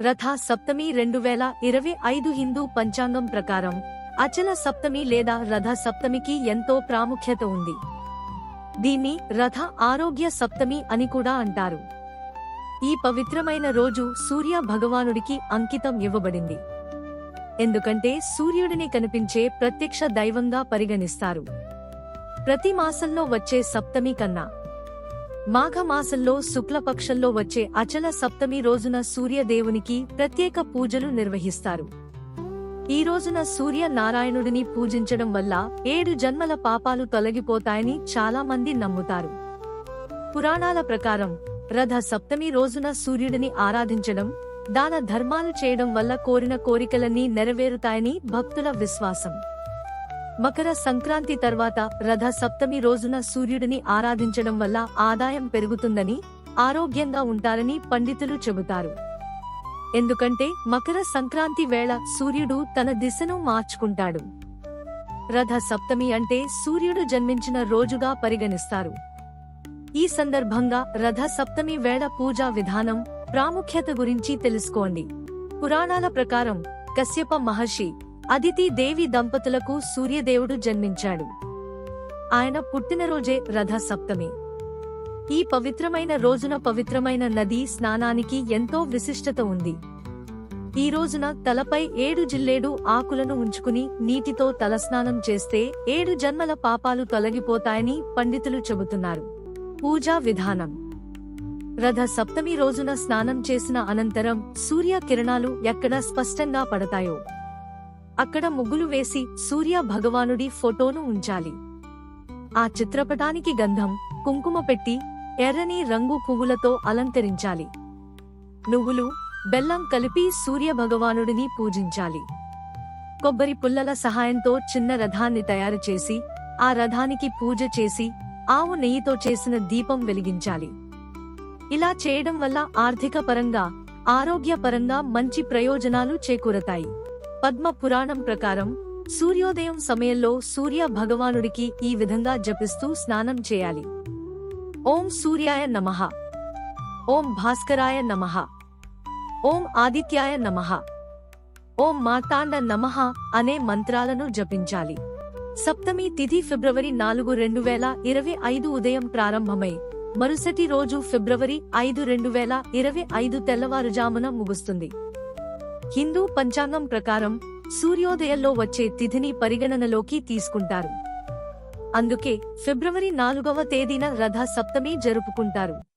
రథ సప్తమి రెండు వేల ఇరవై ఐదు హిందూ పంచాంగం ప్రకారం అచల సప్తమి లేదా రథ సప్తమికి ఎంతో ప్రాముఖ్యత ఉంది. దీన్ని రథ ఆరోగ్య సప్తమి అని కూడా అంటారు. ఈ పవిత్రమైన రోజు సూర్య భగవానుడికి అంకితం ఇవ్వబడింది. ఎందుకంటే సూర్యుడిని కనిపించే ప్రత్యక్ష దైవంగా పరిగణిస్తారు. ప్రతి మాసంలో వచ్చే సప్తమి కన్నా మాఘమాసంలో శుక్లపక్షంలో వచ్చే అచల సప్తమి రోజున సూర్యదేవునికి ప్రత్యేక పూజలు నిర్వహిస్తారు. ఈ రోజున సూర్య నారాయణుడిని పూజించడం వల్ల ఏడు జన్మల పాపాలు తొలగిపోతాయని చాలా మంది నమ్ముతారు. పురాణాల ప్రకారం రథ సప్తమి రోజున సూర్యుడిని ఆరాధించడం దాన ధర్మాలు చేయడం వల్ల కోరిన కోరికలన్నీ నెరవేరుతాయని భక్తుల విశ్వాసం. మకర సంక్రాంతి తర్వాత రథ సప్తమి రోజున సూర్యుడిని ఆరాధించడం వల్ల ఆదాయం పెరుగుతుందని ఆరోగ్యంగా ఉంటారని పండితులు చెబుతారు. ఎందుకంటే మకర సంక్రాంతి వేళ సూర్యుడు తన దిశను మార్చుకుంటాడు. రథ సప్తమి అంటే సూర్యుడు జన్మించిన రోజుగా పరిగణిస్తారు. ఈ సందర్భంగా రథ సప్తమి వేళ పూజా విధానం ప్రాముఖ్యత గురించి తెలుసుకోండి. పురాణాల ప్రకారం కశ్యప మహర్షి అదితి దేవి దంపతులకు సూర్యదేవుడు జన్మించాడు. ఆయన పుట్టినరోజే రథ సప్తమి ఈ పవిత్రమైన రోజున పవిత్రమైన నదీ స్నానానికి ఎంతో విశిష్టత ఉంది. ఈ రోజున తలపై ఏడు జిల్లేడు ఆకులను ఉంచుకుని నీటితో తలస్నానం చేస్తే ఏడు జన్మల పాపాలు తొలగిపోతాయని పండితులు చెబుతున్నారు. పూజా విధానం. రథ సప్తమి రోజున స్నానం చేసిన అనంతరం సూర్య కిరణాలు ఎక్కడ స్పష్టంగా పడతాయో అక్కడ ముగ్గులు వేసి సూర్య భగవానుడి ఫోటోను ఉంచాలి. ఆ చిత్రపటానికి గంధం కుంకుమ పెట్టి ఎర్రని రంగు పువ్వులతో అలంకరించాలి. నువ్వులు బెల్లం కలిపి సూర్య భగవానుడిని పూజించాలి. కొబ్బరి పుల్లల సహాయంతో చిన్న రథాన్ని తయారు చేసి ఆ రథానికి పూజ చేసి ఆవు నెయ్యితో చేసిన దీపం వెలిగించాలి. ఇలా చేయడం వల్ల ఆర్థిక పరంగా ఆరోగ్యపరంగా మంచి ప్రయోజనాలు చేకూరతాయి. పద్మ పురాణం ప్రకారం సూర్యోదయం సమయంలో సూర్య భగవానుడికి ఈ విధంగా జపిస్తూ స్నానం చేయాలి. ఓం సూర్యాయ నమః. ఓం భాస్కరాయ నమః. ఓం ఆదిత్యాయ నమః. ఓం మార్తాండ నమః అనే మంత్రాలను జపించాలి. సప్తమి తిథి ఫిబ్రవరి నాలుగు రెండు వేల ఇరవై ఐదు ఉదయం ప్రారంభమై మరుసటి రోజు ఫిబ్రవరి ఐదు రెండు వేల ఇరవై ఐదు తెల్లవారుజామున ముగుస్తుంది. హిందూ పంచాంగం ప్రకారం సూర్యోదయంలో వచ్చే తిథిని పరిగణనలోకి తీసుకుంటారు. అందుకే ఫిబ్రవరి నాలుగవ తేదీన రథ సప్తమి జరుపుకుంటారు.